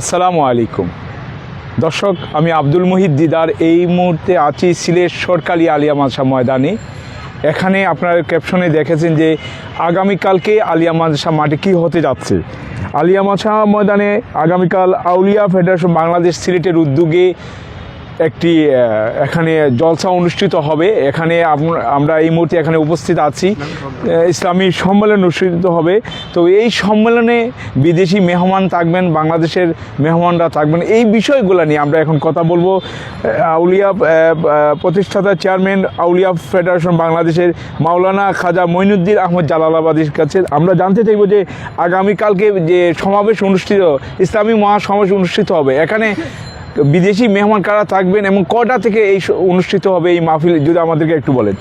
আসসালামু আলাইকুম। দর্শক, আমি আব্দুল মুহিদ দিদার। এই মুহূর্তে আছি সিলেট সরকারি আলিয়া মাদ্রাসা ময়দানে। এখানে আপনার ক্যাপশনে দেখেছেন যে আগামীকালকে আলিয়া মাদ্রাসা মাঠে কী হতে যাচ্ছে। আলিয়া মাদ্রাসা ময়দানে আগামীকাল আউলিয়া ফেডারেশন বাংলাদেশ সিলেটের উদ্যোগে একটি এখানে জলসা অনুষ্ঠিত হবে। এখানে আমরা এই মুহূর্তে এখানে উপস্থিত আছি। ইসলামী সম্মেলন অনুষ্ঠিত হবে। তো এই সম্মেলনে বিদেশি মেহমান থাকবেন, বাংলাদেশের মেহমানরা থাকবেন। এই বিষয়গুলো নিয়ে আমরা এখন কথা বলব। আউলিয়া প্রতিষ্ঠাতা চেয়ারম্যান আউলিয়া ফেডারেশন বাংলাদেশের মাওলানা খাজা মঈনুদ্দিন আহমদ জালালাবাদীর কাছে আমরা জানতে চাইব যে আগামীকালকে যে সমাবেশ অনুষ্ঠিত, ইসলামী মহাসমাবেশ অনুষ্ঠিত হবে। এখানে বিদেশি মেহমান কারা থাকবেন এবং কটা থেকে এই অনুষ্ঠিত হবে এই মাহফিল? যদি আমাদেরকে একটু বলেন।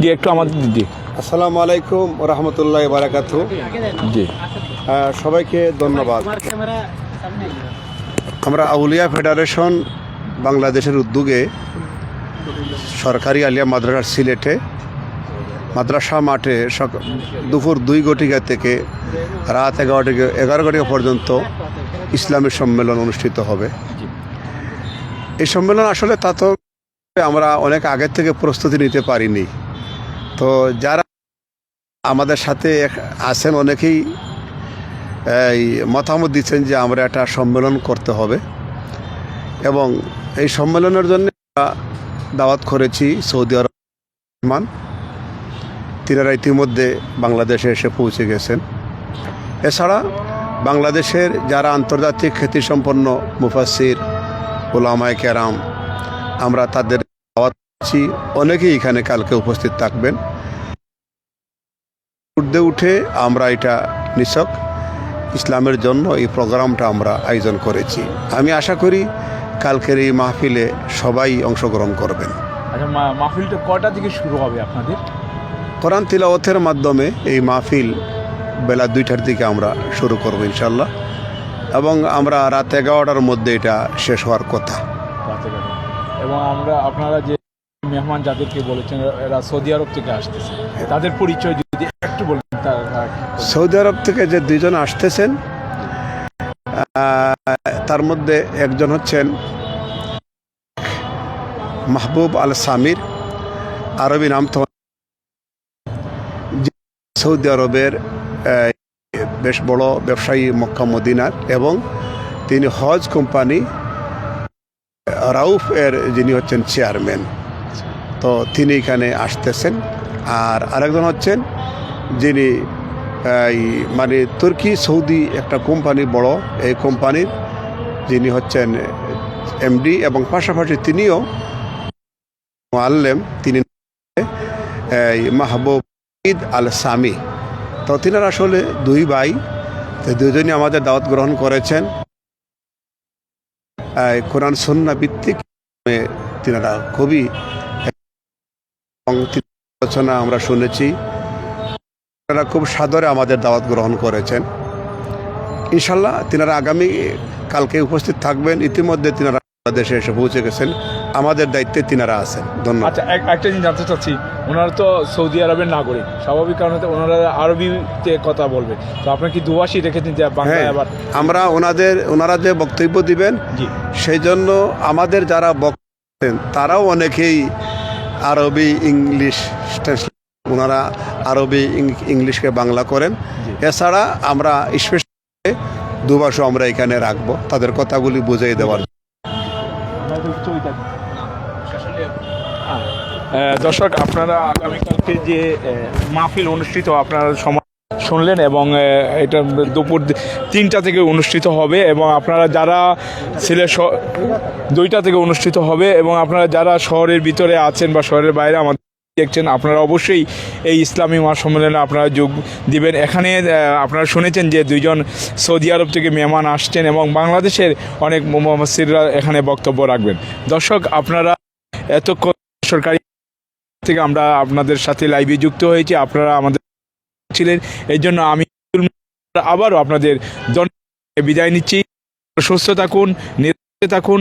জি একটু আমাদের জি। আসসালামু আলাইকুম রহমতুল্লাহ বারাকাত জি। সবাইকে ধন্যবাদ। আমরা আউলিয়া ফেডারেশন বাংলাদেশের উদ্যোগে সরকারি আলিয়া মাদ্রাসা সিলেটে মাদ্রাসা মাঠে দুপুর দুই ঘটিকা থেকে রাত এগারো থেকে এগারো ঘটিকা পর্যন্ত ইসলামী সম্মেলন অনুষ্ঠিত হবে। এই সম্মেলন আসলে তা তো আমরা অনেক আগের থেকে প্রস্তুতি নিতে পারিনি। তো যারা আমাদের সাথে আছেন অনেকেই এই মতামত দিচ্ছেন যে আমরা একটা সম্মেলন করতে হবে। এবং এই সম্মেলনের জন্য আমরা দাওয়াত করেছি সৌদি আরব মেহমান। তিনারা ইতিমধ্যে বাংলাদেশে এসে পৌঁছে গেছেন। এছাড়া বাংলাদেশের যারা আন্তর্জাতিক খ্যাতিসম্পন্ন মুফাসির ওলামায় কেরাম আমরা তাদের দাওয়াত করছি অনেকেই এখানে কালকে উপস্থিত থাকবেন। ঊর্ধ্বে উঠে আমরা এটা নিছক। ইসলামের জন্য এই প্রোগ্রামটা আমরা আয়োজন করেছি। আমি আশা করি কালকের এই মাহফিলে সবাই অংশগ্রহণ করবেন। আচ্ছা মাহফিলটা কটা থেকে শুরু হবে আপনাদের? কোরআন তিলাওয়াতের মাধ্যমে এই মাহফিল বেলা দুইটার দিকে আমরা শুরু করব ইনশাল্লাহ। এবং আমরা রাত এগারোটার মধ্যে এটা শেষ হওয়ার কথা। এবং আমরা আপনারা যে মেহমান যাদেরকে বলেছেন এরা সৌদি আরব থেকে আসতেছে। তাদের পরিচয় যদি একটু বলেন সৌদি আরব থেকে যে দুইজন আসতেছেন তার মধ্যে একজন হচ্ছেন মাহবুব আল সামির আরবি নাম তো সৌদি আরবের বেশ বড় ব্যবসায়ী মক্কা মদিনার এবং তিনি হজ কোম্পানি, রাউফ এর যিনি হচ্ছেন চেয়ারম্যান। তো তিনি এখানে আসতেছেন। আর আরেকজন হচ্ছেন যিনি মানে তুর্কি সৌদি একটা কোম্পানি বড়, এই কোম্পানির যিনি হচ্ছেন এমডি এবং পাশাপাশি তিনিও মোয়াল্লেম তিনি মাহবুব ঈদ আল সামি তো আসলে দুই ভাই, তো দুজনই আমাদের দাওয়াত গ্রহণ করেছেন। কোরআন সন্না ভিত্তিক তিনারা খুবই আলোচনা আমরা শুনেছি। তারা খুব সাদরে আমাদের দাওয়াত গ্রহণ করেছেন। ইনশাল্লাহ তিনারা আগামী কালকে উপস্থিত থাকবেন। ইতিমধ্যে তিনারা দেশে এসে পৌঁছে গেছেন। আমাদের দায়িত্বে তিনারা আছেন। ধন্যবাদ। আচ্ছা এক- একটা জিনিস জানতে চাচ্ছি ওনারা তো সৌদি আরবের নাগরিক। স্বাভাবিক কারণে তো ওনারা আরবিতে কথা বলবে। তো আপনার কি দুভাষী রেখেছেন যে বাংলায় হ্যাঁ আবার? আমরা ওনাদের ওনারা যে বক্তব্য দিবেন জি। সেই জন্য আমাদের যারা বক্তব্য তারাও অনেকেই আরবি ইংলিশ ওনারা আরবি ইংলিশকে বাংলা করেন। এছাড়া আমরা স্পেশাল দুভাষও আমরা এখানে রাখব। তাদের কথাগুলি বুঝিয়ে দেওয়ার দর্শক, আপনারা আগামীকালকে যে মাহফিল অনুষ্ঠিত আপনারা সময় শুনলেন এবং এটা দুপুর তিনটা থেকে অনুষ্ঠিত হবে এবং আপনারা যারা শ- দুইটা থেকে অনুষ্ঠিত হবে এবং আপনারা যারা শহরের ভিতরে আছেন বা শহরের বাইরে আমাদের দেখছেন, আপনারা অবশ্যই এই ইসলামী মহাসম্মেলনে আপনারা যোগ দিবেন। এখানে আপনারা শুনেছেন যে দুইজন সৌদি আরব থেকে মেহমান আসছেন এবং বাংলাদেশের অনেক মোহাম্মদরা এখানে বক্তব্য রাখবেন। দর্শক, আপনারা এতক্ষণ সরকারি থেকে আমরা আপনাদের সাথে লাইভে যুক্ত হয়েছি, আপনারা আমাদের ছিলেন। এই জন্য আমি আবারও আপনাদের বিদায় নিচ্ছি। সুস্থ থাকুন, নিরাপদে থাকুন।